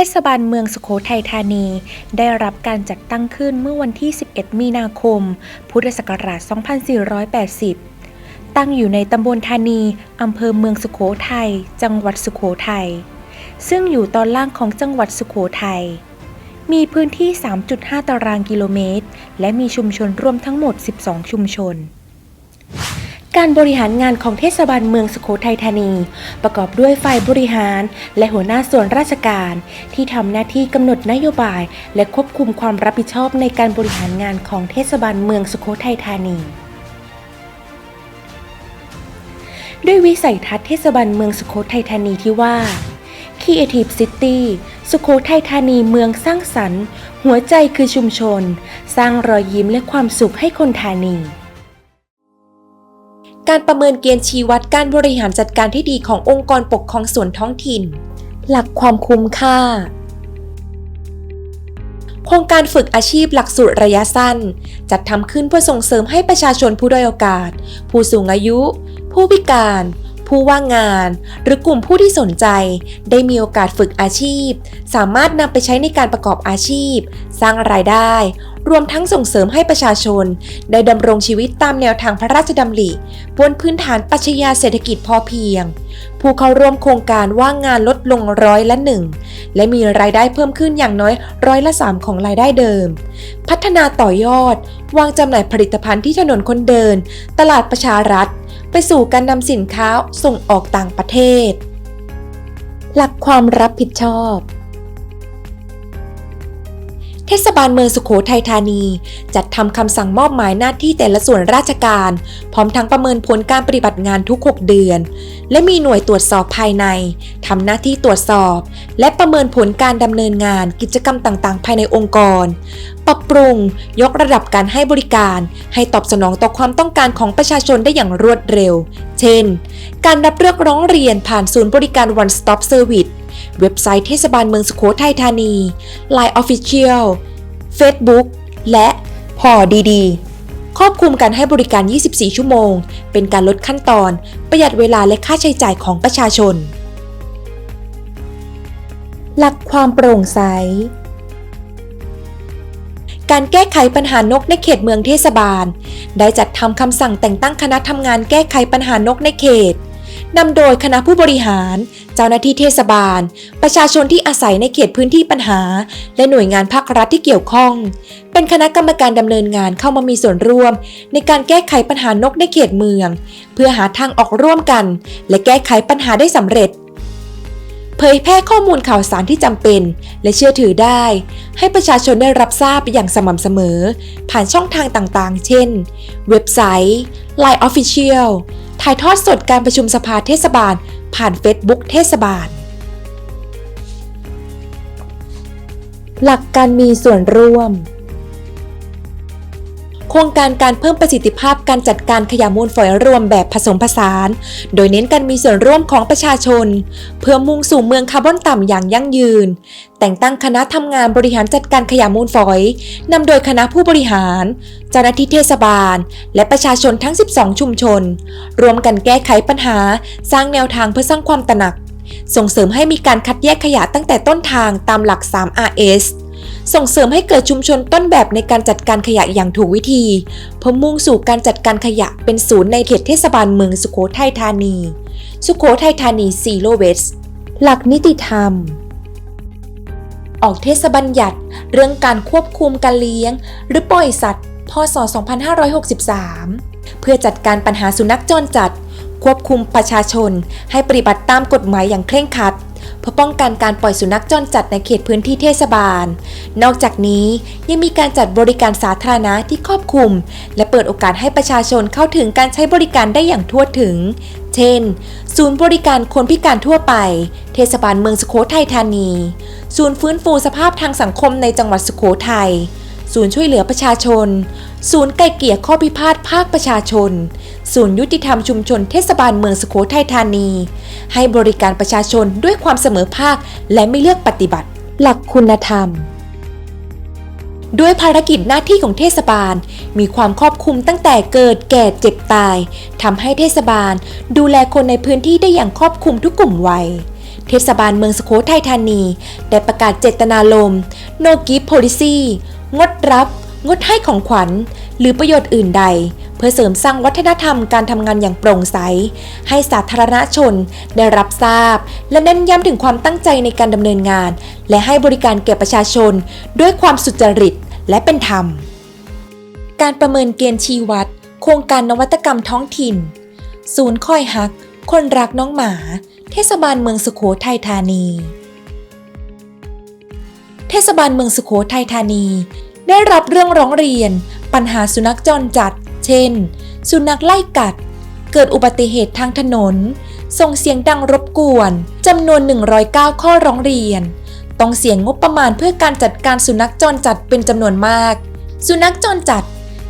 ทศบาลเมืองสุโขทัยธานี ได้รับการจัดตั้งขึ้นเมื่อวันที่ 11 มีนาคม พุทธศักราช 2480 ตั้งอยู่ในตำบลธานีอำเภอเมืองสุโขทัย จังหวัดสุโขทัย ซึ่งอยู่ตอนล่างของจังหวัดสุโขทัย มีพื้นที่ 3.5 ตารางกิโลเมตร และมีชุมชนรวมทั้งหมด 12 ชุมชน การบริหารงานของเทศบาลเมืองสุโขทัยธานี ประกอบด้วยฝ่ายบริหาร และหัวหน้าส่วนราชการ ที่ทำหน้าที่กำหนดนโยบาย และควบคุมความรับผิดชอบในการบริหารงานของเทศบาลเมืองสุโขทัยธานีด้วยวิสัยทัศน์เทศบาลเมืองสุโขทัยธานีที่ว่า Creative City สุโขทัยธานีเมืองสร้างสรรค์ หัวใจคือชุมชน สร้างรอยยิ้มและความสุขให้คนธานี การประเมินเกณฑ์ชี้วัดการบริหารจัดการที่ดีขององค์กรปกครองส่วนท้องถิ่น หลักความคุ้มค่า โครงการฝึกอาชีพหลักสูตรระยะสั้น จัดทำขึ้นเพื่อส่งเสริมให้ประชาชนผู้ด้อยโอกาส ผู้สูงอายุ ผู้พิการ ผู้ว่างงาน หรือกลุ่มผู้ที่สนใจ ได้มีโอกาสฝึกอาชีพ สามารถนำไปใช้ในการประกอบอาชีพ สร้างรายได้ รวมทั้งส่งเสริมให้ประชาชน ได้ดำรงชีวิตตามแนวทางพระราชดำริบนพื้นฐานปัชญาเศรษฐกิจพอเพียง ผู้เข้าร่วมโครงการว่างงานลดลงร้อยละหนึ่งและมีรายได้เพิ่มขึ้นอย่างน้อยร้อยละสามของรายได้เดิม พัฒนาต่อยอด วางจำหน่ายผลิตภัณฑ์ที่ถนนคนเดิน ตลาดประชารัฐ ไปสู่การนำสินค้าส่งออกต่างประเทศ หลักความรับผิดชอบ เทศบาลเมืองสุขโขทัยธานี จัดทำคำสั่งมอบหมายหน้าที่แต่ละส่วนราชการ พร้อมทั้งประเมินผลการปฏิบัติงานทุก 6 เดือน และมีหน่วยตรวจสอบภายใน ทำหน้าที่ตรวจสอบ และประเมินผลการดำเนินงานกิจกรรมต่างๆ ภายในองค์กร ปรับปรุง ยกระดับการให้บริการ ให้ตอบสนองต่อความต้องการของประชาชนได้อย่างรวดเร็ว เช่น การรับเรื่องร้องเรียนผ่านศูนย์บริการ One Stop Service เว็บไซต์เทศบาลเมืองสุโขทัยธานี Line Official Facebook และพอดีๆครอบคลุมการให้บริการ 24 ชั่วโมง เป็นการลดขั้นตอน ประหยัดเวลาและค่าใช้จ่ายของประชาชน หลักความโปร่งใส การแก้ไขปัญหานกในเขตเมืองเทศบาล ได้จัดทำคำสั่งแต่งตั้งคณะทำงานแก้ไขปัญหานกในเขตนำโดยคณะผู้บริหาร เจ้าหน้าที่เทศบาล ประชาชนที่อาศัยในเขตพื้นที่ปัญหา และหน่วยงานภาครัฐที่เกี่ยวข้อง เป็นคณะกรรมการดำเนินงานเข้ามามีส่วนร่วม ในการแก้ไขปัญหานกในเขตเมือง เพื่อหาทางออกร่วมกัน และแก้ไขปัญหาได้สำเร็จ เผยแพร่ข้อมูลข่าวสารที่จำเป็น และเชื่อถือได้ ให้ประชาชนได้รับทราบอย่างสม่ำเสมอ ผ่านช่องทางต่างๆ เช่น เว็บไซต์ Line Official ถ่ายทอดสดการประชุมสภาเทศบาล ผ่าน Facebook เทศบาล หลักการมีส่วนร่วม โครงการการเพิ่มประสิทธิภาพการจัดการขยะมูลฝอยรวมแบบผสมผสาน โดยเน้นการมีส่วนร่วมของประชาชน เพื่อมุ่งสู่เมืองคาร์บอนต่ำอย่างยั่งยืน แต่งตั้งคณะทำงานบริหารจัดการขยะมูลฝอยนำโดยคณะผู้บริหาร เจ้าหน้าที่เทศบาล และประชาชนทั้ง 12 ชุมชน รวมกันแก้ไขปัญหา สร้างแนวทางเพื่อสร้างความตระหนัก ส่งเสริมให้มีการคัดแยกขยะตั้งแต่ต้นทางตามหลัก 3RS ส่งเสริมให้เกิดชุมชนต้นแบบในการจัดการขยะอย่างถูกวิธีเพื่อมุ่งสู่การจัดการขยะเป็นศูนย์ในเขตเทศบาลเมืองสุโขทัยธานี สุโขทัยธานีซีโรเวสหลักนิติธรรม ออกเทศบัญญัติ เรื่องการควบคุมการเลี้ยง หรือปล่อยสัตว์ พศ 2563 เพื่อจัดการปัญหาสุนัขจรจัด ควบคุมประชาชน ให้ปฏิบัติตามกฎหมายอย่างเคร่งครัด เพื่อป้องกันการปล่อยสุนัขจรจัดในเขตพื้นที่เทศบาล นอกจากนี้ยังมีการจัดบริการสาธารณะที่ครอบคลุม และเปิดโอกาสให้ประชาชนเข้าถึงการใช้บริการได้อย่างทั่วถึง เช่น ศูนย์บริการคนพิการทั่วไป เทศบาลเมืองสุโขทัยธานี ศูนย์ฟื้นฟูสภาพทางสังคมในจังหวัดสุโขทัย ศูนย์ช่วยเหลือประชาชน ศูนย์ไกลเกลี่ยข้อพิพาทภาคประชาชน ศูนย์ยุติธรรมชุมชนเทศบาลเมืองสุโขทัยธานี ให้บริการประชาชนด้วยความเสมอภาคและไม่เลือกปฏิบัติ หลักคุณธรรมด้วยภารกิจหน้าที่ของเทศบาล มีความครอบคลุมตั้งแต่เกิดแก่เจ็บตายทำให้เทศบาล ดูแลคนในพื้นที่ได้อย่างครอบคลุมทุกกลุ่มวัย เทศบาลเมืองสุโขทัยธานี ได้ประกาศเจตนารมณ์ No Gift Policy งดรับ งดให้ของขวัญ หรือประโยชน์อื่นใด เพื่อเสริมสร้างวัฒนธรรมการทำงานอย่างโปร่งใส ให้สาธารณชนได้รับทราบ และเน้นย้ำถึงความตั้งใจในการดำเนินงาน และให้บริการแก่ประชาชน ด้วยความสุจริตและเป็นธรรม การประเมินเกณฑ์ชี้วัด โครงการนวัตกรรมท้องถิ่น ศูนย์คอยฮัก คนรักน้องหมา เทศบาลเมืองสุโขทัยธานี เทศบาลเมืองสุโขทัยธานี ได้รับเรื่องร้องเรียน ปัญหาสุนัขจรจัด เช่น สุนัขไล่กัด เกิดอุบัติเหตุทางถนน ส่งเสียงดังรบกวนจำนวน 109 ข้อร้องเรียน ต้องเสียงงบประมาณเพื่อการจัดการสุนัขจรจัดเป็นจำนวนมาก สุนัขจรจัด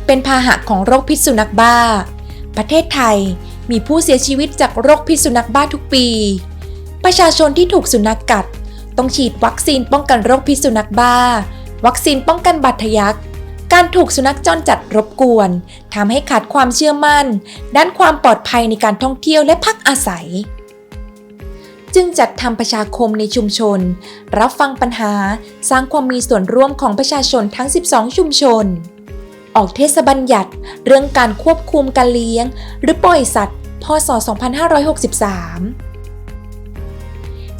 เป็นพาหะของโรคพิษสุนัขบ้า ประเทศไทยมีผู้เสียชีวิตจากโรคพิษสุนัขบ้าทุกปี ประชาชนที่ถูกสุนัขกัด ต้องฉีดวัคซีนป้องกันโรคพิษสุนัขบ้า วัคซีนป้องกันบาดทะยัก การถูกสุนัขจรจัดรบกวนทำให้ขาดความเชื่อมั่น ด้านความปลอดภัยในการท่องเที่ยวและพักอาศัย จึงจัดทำประชาคมในชุมชน รับฟังปัญหาสร้างความมีส่วนร่วมของประชาชนทั้ง 12 ชุมชน ออกเทศบัญญัติ เรื่องการควบคุมการเลี้ยง หรือปล่อยสัตว์ พศ 2563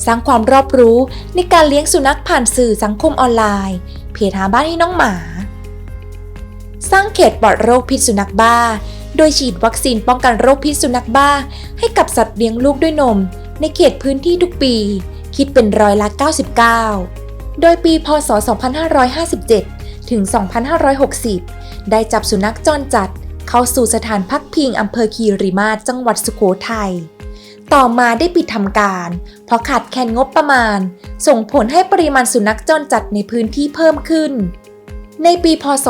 สร้างความรอบรู้ในการเลี้ยงสุนัขผ่านสื่อสังคมออนไลน์ เพจหาบ้านให้น้องหมา สร้างเขตปลอดโรคพิษสุนัขบ้า โดยฉีดวัคซีนป้องกันโรคพิษสุนัขบ้า ให้กับสัตว์เลี้ยงลูกด้วยนม ในเขตพื้นที่ทุกปี คิดเป็นร้อยละ99 โดยปีพศ 2557 ถึง 2560 ได้จับสุนัขจรจัดเข้าสู่สถานพักพิงอำเภอคีรีมาศจังหวัดสุโขทัย ต่อมาได้ปิดทำการ เพราะขาดแคลนงบประมาณ ส่งผลให้ปริมาณสุนัขจรจัดในพื้นที่เพิ่มขึ้น ในปีพศ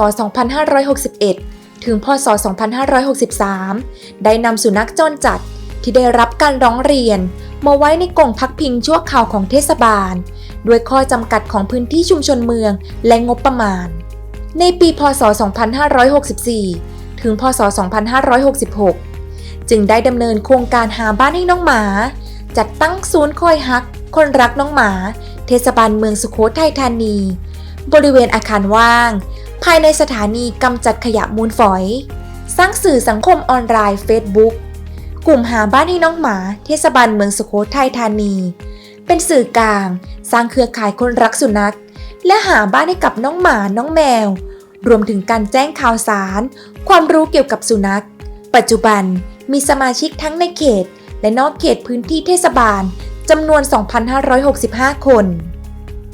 2561 ถึงพศ 2563 ได้นำสุนัขจรจัดที่ได้รับการร้องเรียน มาไว้ในกล่องพักพิงชั่วคราวของเทศบาล ด้วยข้อจำกัดของพื้นที่ชุมชนเมืองและงบประมาณ ในปีพศ 2564 ถึงพศ 2566 จึงได้ดำเนินโครงการหาบ้านให้น้องหมา จัดตั้งศูนย์คอยฮัก คนรักน้องหมา เทศบาลเมืองสุโขทัยธานี บริเวณอาคารว่าง ภายในสถานีกำจัดขยะมูลฝอย สร้างสื่อสังคมออนไลน์ Facebook กลุ่มหาบ้านให้น้องหมา เทศบาลเมืองสุโขทัยธานี เป็นสื่อกลาง สร้างเครือข่ายคนรักสุนัข และหาบ้านให้กับน้องหมาน้องแมว รวมถึงการแจ้งข่าวสาร ความรู้เกี่ยวกับสุนัข ปัจจุบัน มีสมาชิกทั้งในเขต และนอกเขตพื้นที่เทศบาลจำนวน 2,565 คน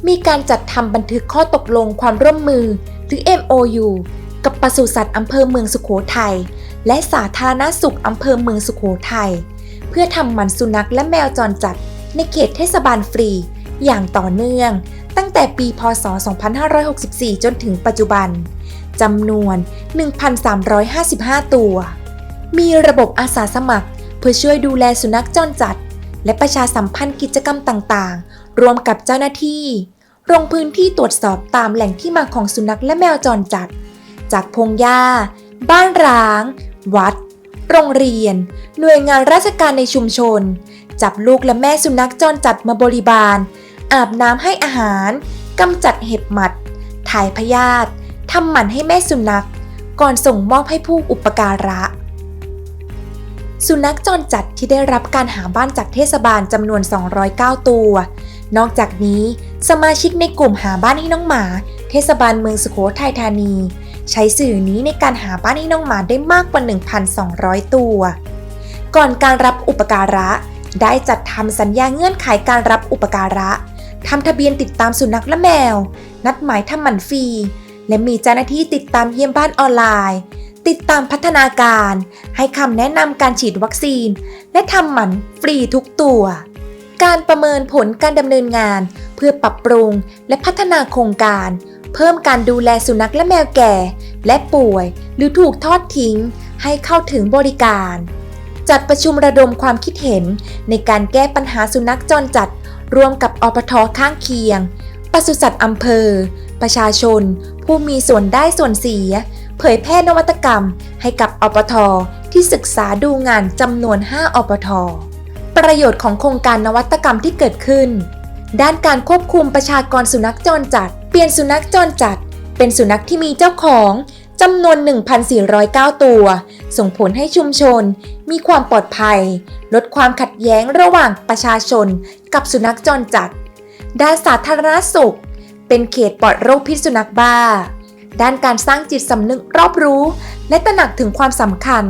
มีการจัดทำบันทึกข้อตกลงความร่วมมือ หรือ MOU กับปศุสัตว์อำเภอเมืองสุโขทัยและสาธารณสุขอำเภอเมืองสุโขทัยเพื่อทำหมันสุนัขและแมวจรจัดในเขตเทศบาลฟรี อย่างต่อเนื่อง ตั้งแต่ปีพศ 2564 จนถึงปัจจุบันจำนวน 1,355 ตัว มีระบบอาสาสมัคร เพื่อช่วยดูแลสุนัขจรจัด และประชาสัมพันธ์กิจกรรมต่างๆ รวมกับเจ้าหน้าที่ลงพื้นที่ตรวจสอบตามแหล่งที่มาของสุนัขและแมวจรจัด จากพงหญ้า บ้านร้าง วัด โรงเรียน หน่วยงานราชการในชุมชน จับลูกและแม่สุนัขจรจัดมาบริบาล อาบน้ำให้อาหารกำจัดเห็บหมัด ถ่ายพยาธิทำหมันให้แม่สุนัข ก่อนส่งมอบให้ผู้อุปการะ สุนัขจรจัดที่ได้รับการหาบ้านจากเทศบาลจำนวน 209 ตัว นอกจากนี้ สมาชิกในกลุ่มหาบ้านให้น้องหมา เทศบาลเมืองสุโขทัยธานี ใช้สื่อนี้ในการหาบ้านให้น้องหมาได้มากกว่า 1,200 ตัว ก่อนการรับอุปการะ ได้จัดทำสัญญาเงื่อนไขการรับอุปการะทำทะเบียนติดตามสุนัขและแมว นัดหมายทำหมันฟรี และมีเจ้าหน้าที่ติดตามเยี่ยมบ้านออนไลน์ ติดตามพัฒนาการ ให้คำแนะนำการฉีดวัคซีน และทำหมันฟรีทุกตัว การประเมินผลการดำเนินงาน เพื่อปรับปรุงและพัฒนาโครงการ เพิ่มการดูแลสุนัขและแมวแก่ และป่วย หรือถูกทอดทิ้ง ให้เข้าถึงบริการ จัดประชุมระดมความคิดเห็น ในการแก้ปัญหาสุนัขจรจัด ร่วมกับอปทข้างเคียงปศุสัตว์อำเภอ ประชาชน ผู้มีส่วนได้ส่วนเสีย เผยแพร่นวัตกรรมให้กับอปทที่ศึกษาดูงานจำนวน 5 อปท ประโยชน์ของโครงการนวัตกรรมที่เกิดขึ้น ด้านการควบคุมประชากรสุนัขจรจัด เปลี่ยนสุนัขจรจัด เป็นสุนัขที่มีเจ้าของจำนวน 1,409 ตัว ส่งผลให้ชุมชน มีความปลอดภัย ลดความขัดแย้งระหว่างประชาชน กับสุนัขจรจัด ด้านสาธารณสุข เป็นเขตปลอดโรคพิษสุนัขบ้า ด้านการสร้างจิตสำนึกรอบรู้ และตระหนักถึงความสำคัญ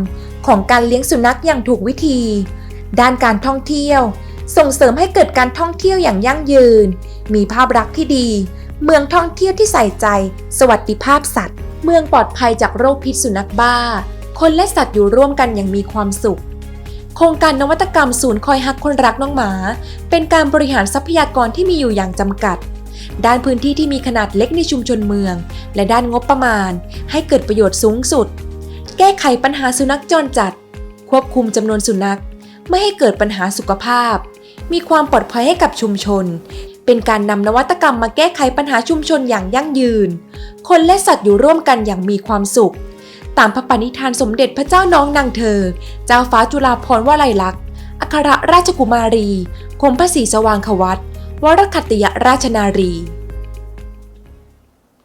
ของการเลี้ยงสุนัขอย่างถูกวิธี ด้านการท่องเที่ยว ส่งเสริมให้เกิดการท่องเที่ยวอย่างยั่งยืน มีภาพลักษณ์ที่ดี เมืองท่องเที่ยวที่ใส่ใจ สวัสดิภาพสัตว์ เมืองปลอดภัยจากโรคพิษสุนัขบ้า คนและสัตว์อยู่ร่วมกันอย่างมีความสุข โครงการนวัตกรรมศูนย์คอยฮักคนรักน้องหมา เป็นการบริหารทรัพยากรที่มีอยู่อย่างจำกัด ด้านพื้นที่ที่มีขนาดเล็กในชุมชนเมือง และด้านงบประมาณ ให้เกิดประโยชน์สูงสุด แก้ไขปัญหาสุนัขจรจัด ควบคุมจำนวนสุนัข ไม่ให้เกิดปัญหาสุขภาพ มีความปลอดภัยให้กับชุมชน เป็นการนำนวัตกรรมมาแก้ไขปัญหาชุมชนอย่างยั่งยืน คนและสัตว์อยู่ร่วมกันอย่างมีความสุข ตามพระปณิธานสมเด็จพระเจ้าน้องนางเธอ เจ้าฟ้าจุฬาภรณ์วลัยลักษณ์อัครราชกุมารีคมพระศรีสว่างควัต วรคัตติยราชนารี